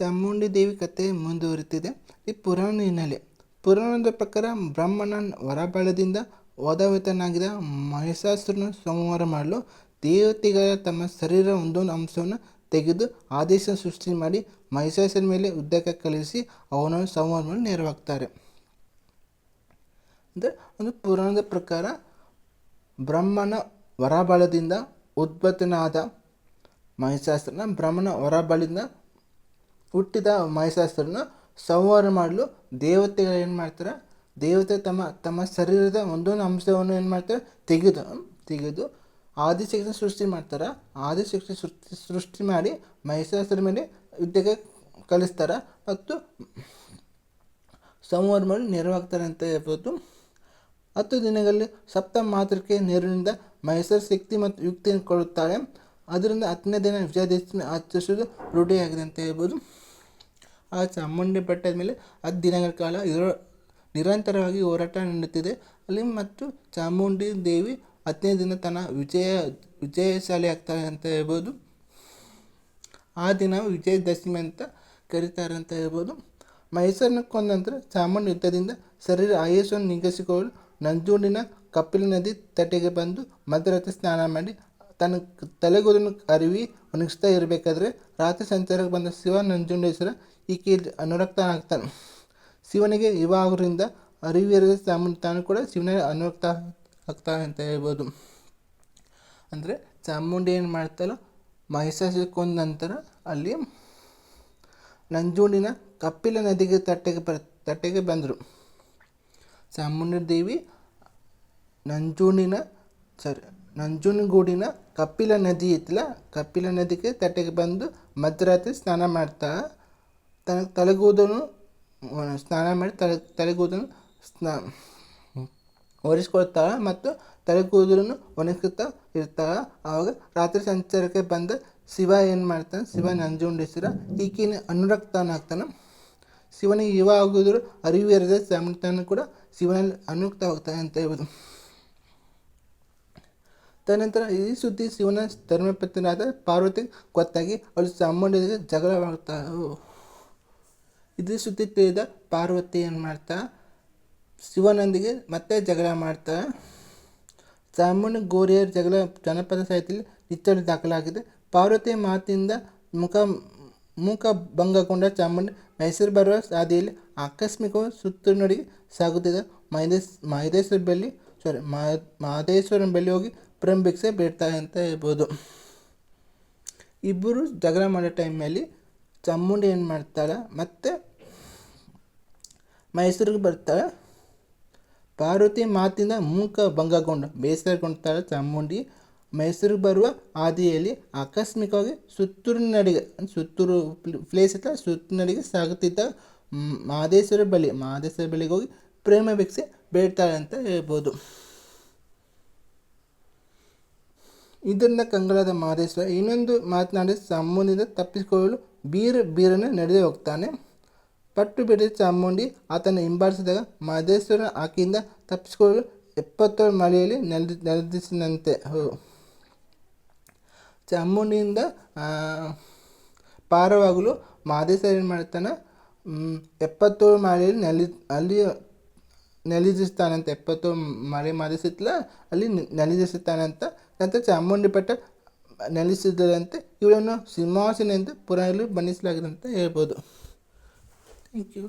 ಚಾಮುಂಡಿ ದೇವಿ ಕಥೆ ಮುಂದುವರಿತಿದೆ. ಈ ಪುರಾಣ ಹಿನ್ನೆಲೆ ಪುರಾಣದ ಪ್ರಕಾರ ಬ್ರಹ್ಮನ ವರಬಳದಿಂದ ವಧವಿತನಾಗಿದ್ದ ಮಹಿಷಾಸುರನ ಸಂಹಾರ ಮಾಡಲು ದೇವತೆಗಳ ತಮ್ಮ ಶರೀರ ಒಂದೊಂದು ಅಂಶವನ್ನು ತೆಗೆದು ಆದೇಶ ಸೃಷ್ಟಿ ಮಾಡಿ ಮಹಿಷಾಸುರ ಮೇಲೆ ಯುದ್ಧಕ್ಕೆ ಕಳಿಸಿ ಅವನನ್ನು ಸಂಹಾರ ಮಾಡಿ ನೆರವಾಗ್ತಾರೆ ಅಂದರೆ ಒಂದು ಪುರಾಣದ ಪ್ರಕಾರ ಬ್ರಹ್ಮನ ವರಬಳದಿಂದ ಉದ್ಭತನಾದ ಮಹಿಷಾಸುರನ ಬ್ರಹ್ಮನ ವರಬಲದಿಂದ ಹುಟ್ಟಿದ ಮಹಿಷಾಸುರನ ಸಂಹಾರ ಮಾಡಲು ದೇವತೆಗಳು ಏನು ಮಾಡ್ತಾರೆ? ದೇವತೆ ತಮ್ಮ ತಮ್ಮ ಶರೀರದ ಒಂದೊಂದು ಅಂಶವನ್ನು ಏನು ಮಾಡ್ತಾರೆ? ತೆಗೆದು ತೆಗೆದು ಆದಿಶಕ್ತಿ ಸೃಷ್ಟಿ ಮಾಡ್ತಾರೆ? ಆದಿಶಕ್ತಿ ಸೃಷ್ಟಿ ಸೃಷ್ಟಿ ಮಾಡಿ ಮಹಿಷಾಸುರ ಮೇಲೆ ಯುದ್ಧಕ್ಕೆ ಕಲಿಸ್ತಾರೆ? ಮತ್ತು ಸಂವಾರ ಮಾಡಿ ನೆರವಾಗ್ತಾರೆ ಅಂತ ಹೇಳ್ಬೋದು. ಹತ್ತು ದಿನಗಳಲ್ಲಿ ಸಪ್ತ ಮಾತೃಕೆ ನೆರವಿನಿಂದ ಮೈಸೂರು ಶಕ್ತಿ ಮತ್ತು ಯುಕ್ತಿಯನ್ನು ಕೊಡುತ್ತಾಳೆ. ಅದರಿಂದ ಹತ್ತನೇ ದಿನ ವಿಜಯದಶಮಿ ಆಚರಿಸುವುದು ರೂಢಿಯಾಗಿದೆ ಅಂತ ಹೇಳ್ಬೋದು. ಆ ಚಾಮುಂಡಿ ಬೆಟ್ಟದ ಮೇಲೆ ಹತ್ತು ದಿನಗಳ ಕಾಲ ಇರೋ ನಿರಂತರವಾಗಿ ಹೋರಾಟ ನಡೆಯುತ್ತಿದೆ. ಅಲ್ಲಿ ಮತ್ತು ಚಾಮುಂಡಿ ದೇವಿ ಹತ್ತನೇ ದಿನ ತನ್ನ ವಿಜಯ, ವಿಜಯಶಾಲಿ ಆಗ್ತಾರೆ ಅಂತ ಹೇಳ್ಬೋದು. ಆ ದಿನ ವಿಜಯದಶಮಿ ಅಂತ ಕರೀತಾರೆ ಅಂತ ಹೇಳ್ಬೋದು. ಮೈಸೂರನ್ನ ಕೊಂದ ನಂತರ ಚಾಮುಂಡಿ ಯುದ್ಧದಿಂದ ಶರೀರ ಆಯುಷನ್ನು ನಿಗಸಿಕೊಳ್ಳಲು ನಂಜುಂಡಿನ ಕಪಿಲ ನದಿ ತಟ್ಟೆಗೆ ಬಂದು ಮಧ್ಯರಾತ್ರಿ ಸ್ನಾನ ಮಾಡಿ ತನ್ನ ತಲೆಗೂದನ್ನು ಅರಿವಿ ಒಣಗಿಸ್ತಾ ಇರಬೇಕಾದ್ರೆ ರಾತ್ರಿ ಸಂಚಾರಕ್ಕೆ ಬಂದ ಶಿವ ನಂಜುಂಡೇಶ್ವರ ಈಕೆ ಅನುರಕ್ತನಾಗ್ತಾನೆ. ಶಿವನಿಗೆ ಇವಾಗರಿಂದ ಅರಿವಿರದ ಚಾಮುಂಡಿ ತಾನು ಕೂಡ ಶಿವನ ಅನುರಕ್ತ ಆಗ್ತಾನೆ ಅಂತ ಹೇಳ್ಬೋದು. ಅಂದರೆ ಚಾಮುಂಡಿ ಏನು ಮಾಡ್ತಾಳೋ ಮಹಿಷಾಸಕ್ಕೊಂದ ನಂತರ ಅಲ್ಲಿ ನಂಜುಂಡಿನ ಕಪಿಲ ನದಿಗೆ ತಟ್ಟೆಗೆ ಬರ ತಟ್ಟೆಗೆ ಬಂದರು. ಚಾಮುಂಡಿ ದೇವಿ ನಂಜುಂಡಿನ ಸರಿ ನಂಜನಗೂಡಿನ ಕಪಿಲ ನದಿ ಐತಲ್ಲ ಕಪಿಲ ನದಿಗೆ ತಟ್ಟೆಗೆ ಬಂದು ಮಧ್ಯರಾತ್ರಿ ಸ್ನಾನ ಮಾಡ್ತಾ ತನಗೆ ತಲೆಗೂದನು ಸ್ನಾನ ಮಾಡಿ ತಲೆ ತಲೆಗೂದನು ಸ್ನಾ ಒರೆಸ್ಕೊಳ್ತಾಳೆ ಮತ್ತು ತಲೆಗೂದನು ಒಣಗಿಸ್ತಾ ಇರ್ತಾಳೆ ಆವಾಗ ರಾತ್ರಿ ಸಂಚಾರಕ್ಕೆ ಬಂದ ಶಿವ ಏನು ಮಾಡ್ತಾನೆ, ಶಿವ ನಂಜುಂಡೇಶ್ವರ, ಈಕಿನ ಅನುರಕ್ತನಾಗ್ತಾನೆ. ಶಿವನಿಗೆ ಯುವ ಆಗೋದ್ರು ಅರಿವು ಇರದೆ ಕೂಡ ಶಿವನಲ್ಲಿ ಅನುರಕ್ತ ಹೋಗ್ತಾನೆ ಅಂತ ಹೇಳ್ಬೋದು. ತದನಂತರ ಈ ಸುದ್ದಿ ಶಿವನ ಧರ್ಮಪತ್ನಿಯಾದ ಪಾರ್ವತಿ ಗೊತ್ತಾಗಿ ಅವಳು ಸಾಮಾನ್ಯರಿಗೆ ಜಗಳವಾಗ್ತಾ ಇದು ಸುದ್ದಿ ತಿಳಿದ ಪಾರ್ವತಿ ಏನು ಮಾಡ್ತಾ? ಶಿವನೊಂದಿಗೆ ಮತ್ತೆ ಜಗಳ ಮಾಡ್ತಾ. ಚಾಮುಂಡಿ ಗೋರಿಯರ್ ಜಗಳ ಜನಪದ ಸಾಹಿತ್ಯದಲ್ಲಿ ನಿಚ್ಚಳು ದಾಖಲಾಗಿದೆ. ಪಾರ್ವತಿಯ ಮಾತಿನಿಂದ ಮುಖ ಮೂಕ ಭಂಗಗೊಂಡ ಚಾಮುಂಡಿ ಮೈಸೂರು ಬರುವ ಹಾದಿಯಲ್ಲಿ ಆಕಸ್ಮಿಕವಾಗಿ ಸುತ್ತುನಡಿಗೆ ಸಾಗುತ್ತಿದ್ದ ಮಹದೇಶ್ ಮಹದೇಶ್ವರ ಬಳಿ ಸಾರಿ ಮಹದೇಶ್ವರನ ಬಳಿ ಹೋಗಿ ಪ್ರೇಮಭಿಕ್ಷೆ ಬೇಡ್ತಾರೆ ಅಂತ ಹೇಳ್ಬೋದು. ಇಬ್ಬರು ಜಗಳ ಮಾಡೋ ಟೈಮಲ್ಲಿ ಚಾಮುಂಡಿ ಏನು ಮಾಡ್ತಾಳೆ? ಮತ್ತು ಮೈಸೂರಿಗೆ ಬರ್ತಾಳೆ. ಪಾರ್ವತಿ ಮಾತಿಂದ ಮೂಕ ಭಂಗಗೊಂಡು ಬೇಸರಗೊಂಡ್ತಾಳೆ ಚಾಮುಂಡಿ. ಮೈಸೂರಿಗೆ ಬರುವ ಹಾದಿಯಲ್ಲಿ ಆಕಸ್ಮಿಕವಾಗಿ ಸುತ್ತೂರಿನಡಿಗೆ ಸುತ್ತೂರು ಪ್ಲೇಸ್ ಇತ್ತ ಸುತ್ತೂರಿನಡಿಗೆ ನಡಿಗೆ ಸಾಗುತ್ತಿದ್ದ ಮಹದೇಶ್ವರ ಬಳಿ, ಮಹದೇಶ್ವರ ಬಳಿಗೆ ಹೋಗಿ ಪ್ರೇಮ ಭಿಕ್ಷೆ ಬೇಡ್ತಾಳೆ ಅಂತ ಹೇಳ್ಬೋದು. ಇದರಿಂದ ಕಂಗಳಾದ ಮಹದೇಶ್ವರ ಇನ್ನೊಂದು ಮಾತನಾಡಿ ಚಾಮುಂಡಿಯಿಂದ ತಪ್ಪಿಸಿಕೊಳ್ಳಲು ಬೀರ ಬೀರನ್ನು ನಡೆದೇ ಹೋಗ್ತಾನೆ. ಪಟ್ಟು ಬಿಡಿದ ಚಾಮುಂಡಿ ಆತನ ಹಿಂಬಾಲಿಸಿದಾಗ ಮಹದೇಶ್ವರ ಆಕೆಯಿಂದ ತಪ್ಪಿಸಿಕೊಳ್ಳಲು ಎಪ್ಪತ್ತೇಳು ಮಳೆಯಲ್ಲಿ ನೆಲೆ ನೆಲೆದಿಸಿದಂತೆ ಚಾಮುಂಡಿಯಿಂದ ಪಾರವಾಗಲು ಮಹದೇಶ್ವರ ಏನು ಮಾಡ್ತಾನೆ? ಎಪ್ಪತ್ತೇಳು ಮಳೆಯಲ್ಲಿ ನೆಲೆ ಅಲ್ಲಿ ನೆಲೆದಿಸ್ತಾನಂತ. ಎಪ್ಪತ್ತೇಳು ಮಳೆ ಮಹದೇಶಿತ್ತಲ್ಲ ಅಲ್ಲಿ ನೆಲೆದಿಸುತ್ತಾನಂತ ನಂತರ ಚಾಮುಂಡಿ ಬೆಟ್ಟ ನೆಲೆಸಿದ್ದರಂತೆ ಇವಳನ್ನು ಸಿಂಹಾಸನ ಎಂದು ಪುರಾಣದಲ್ಲಿ ಬಣ್ಣಿಸಲಾಗಿದೆ ಅಂತ ಹೇಳ್ಬೋದು. Thank you